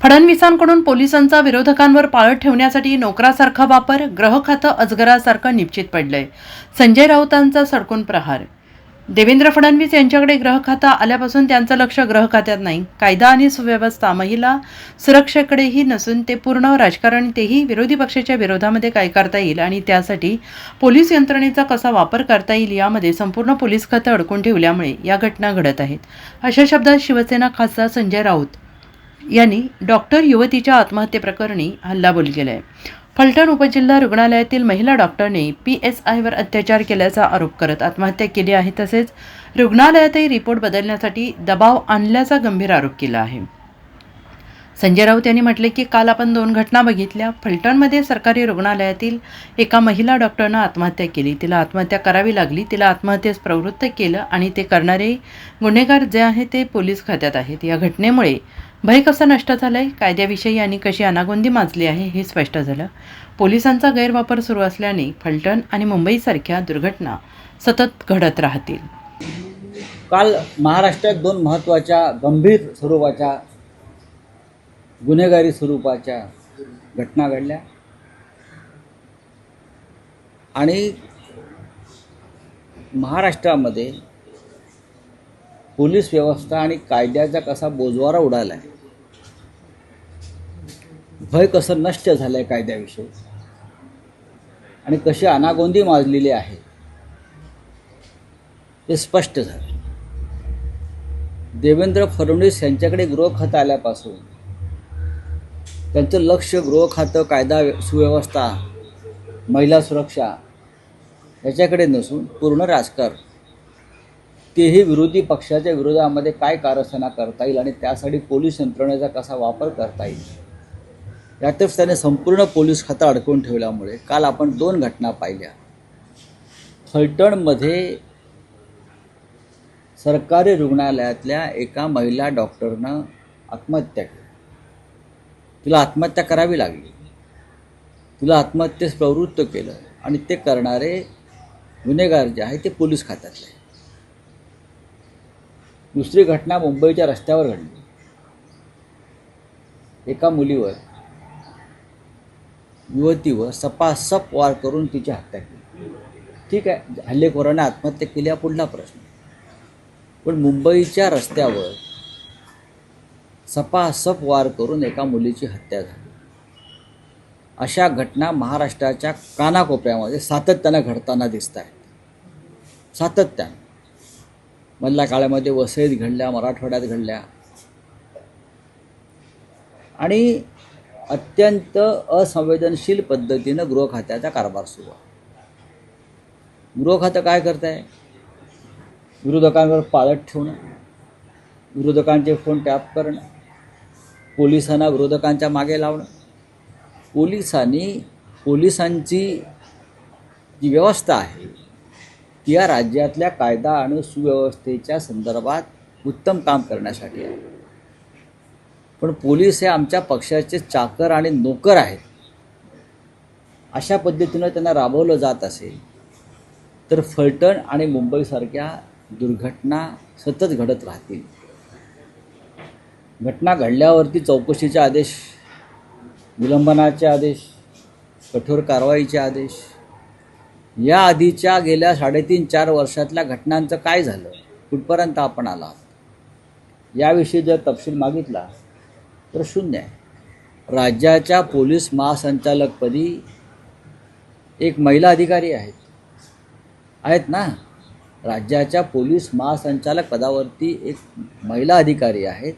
फडणवीसांकडून पोलिसांचा विरोधकांवर पाळत ठेवण्यासाठी नोकरासारखा वापर ग्रह खातं अजगरासारखं निश्चित पडलंय. संजय राऊतांचा सडकून प्रहार. देवेंद्र फडणवीस यांच्याकडे ग्रह खातं आल्यापासून त्यांचं लक्ष ग्रह खात्यात नाही. कायदा आणि सुव्यवस्था महिला सुरक्षेकडेही नसून ते पूर्ण राजकारण तेही विरोधी पक्षाच्या विरोधामध्ये काय करता येईल आणि त्यासाठी पोलीस यंत्रणेचा कसा वापर करता येईल यामध्ये संपूर्ण पोलीस खातं अडकून ठेवल्यामुळे या घटना घडत आहेत. अशा शब्दात शिवसेना खासदार संजय राऊत यांनी डॉक्टर युवतीच्या आत्महत्येप्रकरणी हल्लाबोल केला आहे फलटण उपजिल्हा रुग्णालयातील महिला डॉक्टरने पी एस आयवर अत्याचार केल्याचा आरोप करत आत्महत्या केली आहे तसेच रुग्णालयातही रिपोर्ट बदलण्यासाठी दबाव आणल्याचा गंभीर आरोप केला आहे. संजय राऊत यांनी म्हटले की काल आपण दोन घटना बघितल्या. फलटणमध्ये सरकारी रुग्णालयातील एका महिला डॉक्टरनं आत्महत्या केली. तिला आत्महत्या करावी लागली. तिला आत्महत्येस प्रवृत्त केलं आणि ते करणारे गुन्हेगार जे आहे ते पोलीस खात्यात आहेत. या घटनेमुळे भय कसं नष्ट झालंय? कायद्याविषयी आणि कशी अनागोंदी माजली आहे हे स्पष्ट झालं. पोलिसांचा गैरवापर सुरू असल्याने फलटण आणि मुंबईसारख्या दुर्घटना सतत घडत राहतील. काल महाराष्ट्रात दोन महत्त्वाच्या गंभीर स्वरूपाच्या गुन्हेगारी स्वरूपाच्या घटना घडल्या. आणि महाराष्ट्रामध्ये पोलीस व्यवस्था आणि कायद्याचा कसा बोजवारा उडाला आहे भय कसं नष्ट झालं आहे कायद्याविषयी आणि कशी अनागोंदी माजलेली आहे ते स्पष्ट झालं. देवेंद्र फडणवीस यांच्याकडे गृह खत आल्यापासून त्यांचं लक्ष गृह खातं कायदा सुव्यवस्था महिला सुरक्षा याच्याकडे नसून पूर्ण राजकारण. तेही विरोधी पक्षाच्या विरोधामध्ये काय कारस्थाना करता येईल आणि त्यासाठी पोलीस यंत्रणेचा कसा वापर करता येईल? यातच त्याने संपूर्ण पोलीस खातं अडकवून ठेवल्यामुळे काल आपण दोन घटना पाहिल्या. फलटणमध्ये सरकारी रुग्णालयातल्या एका महिला डॉक्टरनं आत्महत्या केली. तुला आत्महत्या करावी लागली. तुला आत्महत्येस प्रवृत्त केलं आणि ते करणारे गुन्हेगार जे आहे ते पोलीस खात्यातले दुसरी घटना मुंबईच्या रस्त्यावर घडली. एका मुलीवर युवतीवर सपासप वार करून तिची हत्या केली. ठीक आहे हल्लेखोराने आत्महत्या केली हा पुढला प्रश्न. पण मुंबईच्या रस्त्यावर सपासप वार करून एका मुलीची हत्या झाली. अशा घटना महाराष्ट्राच्या कानाकोपऱ्यामध्ये सातत्यानं घडताना दिसत आहेत. सातत्यानं. मधल्या काळामध्ये वसईत घडल्या मराठवाड्यात घडल्या. आणि अत्यंत असंवेदनशील पद्धतीनं गृह खात्याचा कारभार सुरू आहे. गृह खातं काय करत आहे विरोधकांवर पाळत ठेवणं विरोधकांचे फोन टॅप करणं पोलिसांना विरोधकांच्या मागे लावणं. पोलिसांनी पोलिसांची जी व्यवस्था आहे ती या राज्यातल्या कायदा आणि सुव्यवस्थेच्या संदर्भात उत्तम काम करण्यासाठी आहे. पण पोलीस हे आमच्या पक्षाचे चाकर आणि नोकर आहेत. अशा पद्धतीनं त्यांना राबवलं जात असेल तर फलटण आणि मुंबईसारख्या दुर्घटना सतत घडत राहतील. घटना घडल्यावरती चौकशीचे आदेश विलंबनाचे आदेश कठोर कारवाईचे आदेश. या आधीच्या गेल्या साडेतीन चार वर्षातल्या घटनांचं काय झालं कुठपर्यंत आपण आला याविषयी जर तपशील मागितला तर शून्य आहे. राज्याच्या पोलीस महासंचालकपदी एक महिला अधिकारी आहेत. आहेत ना? राज्याच्या पोलीस महासंचालक पदावरती एक महिला अधिकारी आहेत.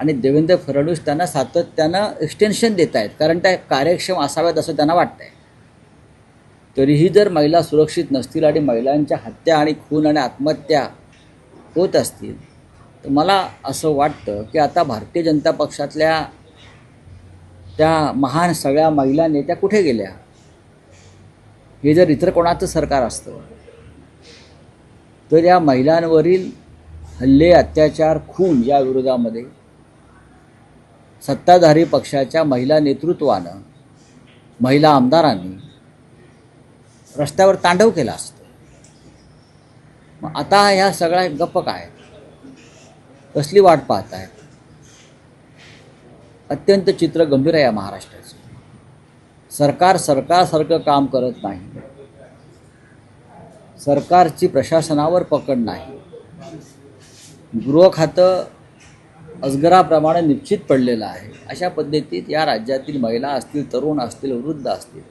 आणि देवेंद्र फडणवीस त्यांना सातत्यानं एक्सटेन्शन देत आहेत कारण त्या कार्यक्षम असाव्यात असं त्यांना वाटतं आहे तरीही जर महिला सुरक्षित नसतील आणि महिलांच्या हत्या आणि खून आणि आत्महत्या होत असतील तर मला असं वाटतं की आता भारतीय जनता पक्षातल्या त्या महान सगळ्या महिला नेत्या कुठे गेल्या? हे जर इतर कोणाचं सरकार असतं तर या महिलांवरील हल्ले अत्याचार खून या विरोधामध्ये सत्ताधारी पक्षाच्या महिला नेतृत्वानं महिला आमदारांनी रस्त्यावर तांडव केला असतो. मग आता ह्या सगळ्या गप्प काय? कसली वाट पाहत आहे अत्यंत चित्र गंभीर आहे या महाराष्ट्राचं. सरकार सरकारसारखं काम करत नाही. सरकारची प्रशासनावर पकड नाही. गृह खातं अजगराप्रमाणे निश्चित पडलेलं आहे. अशा पद्धतीत या राज्यातील महिला असतील तरुण असतील वृद्ध असतील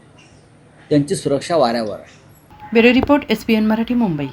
त्यांची सुरक्षा वाऱ्यावर आहे. Bureau report S P N Marathi Mumbai.